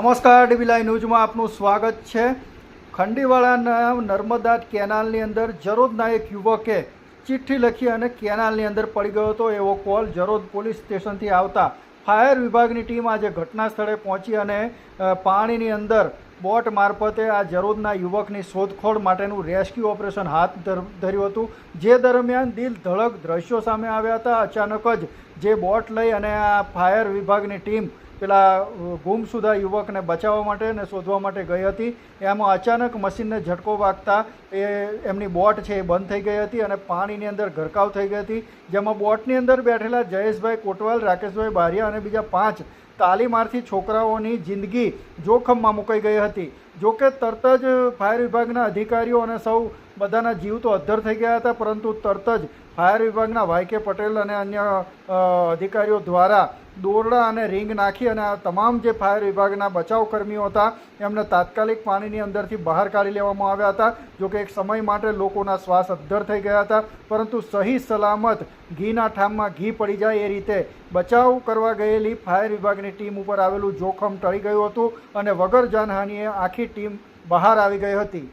નમસ્કાર ડીબીલાઈ ન્યૂઝમાં આપનું સ્વાગત છે. ખંડીવાળાના નર્મદા કેનાલની અંદર જરોદના એક યુવકે ચિઠ્ઠી લખી અને કેનાલની અંદર પડી ગયો હતો. એવો કોલ જરોદ પોલીસ સ્ટેશનથી આવતા ફાયર વિભાગની ટીમ આજે ઘટના સ્થળે પહોંચી અને પાણીની અંદર બોટ મારફતે આ જરોદના યુવકની શોધખોળ માટેનું રેસ્ક્યુ ઓપરેશન હાથ ધર- ધર્યું હતું. જે દરમિયાન દિલ ધડક દ્રશ્યો સામે આવ્યા હતા. અચાનક જ જે બોટ લઈ અને આ ફાયર વિભાગની ટીમ પેલા ગુમ ગુમસુદા યુવકને બચાવવા માટે અને શોધવા માટે ગઈ હતી. એમાં અચાનક મશીનને ઝટકો વાગતા એ, એમની બોટ છે એ બંધ થઈ ગઈ હતી અને પાણીની અંદર ગરકાવ થઈ ગઈ હતી, જેમાં બોટની અંદર બેઠેલા જયેશભાઈ કોટવાલ, રાકેશભાઈ બારિયા અને બીજા પાંચ તાલીમાર્થી છોકરાઓની જિંદગી જોખમમાં મુકાઈ ગઈ હતી. જોકે તરત જ ફાયર વિભાગના અધિકારીઓ અને સૌ બધાના જીવ તો અદ્ધર થઈ ગયા હતા, પરંતુ તરત જ ફાયર વિભાગના વાય કે પટેલ અને અન્ય અધિકારીઓ દ્વારા દોરડા અને રિંગ નાખી અને આ તમામ જે ફાયર વિભાગના બચાવ કર્મીઓ હતા, એમને તાત્કાલિક પાણીની અંદરથી બહાર કાઢી લેવામાં આવ્યા હતા. જોકે એક સમય માટે લોકોના શ્વાસ અદ્ધર થઈ ગયા હતા, પરંતુ સહી સલામત ઘીના ઠામમાં ઘી પડી જાય એ રીતે બચાવ કરવા ગયેલી ફાયર વિભાગની ટીમ ઉપર આવેલું જોખમ ટળી ગયું હતું અને વગર જાનહાનિએ આખી ટીમ બહાર આવી ગઈ હતી.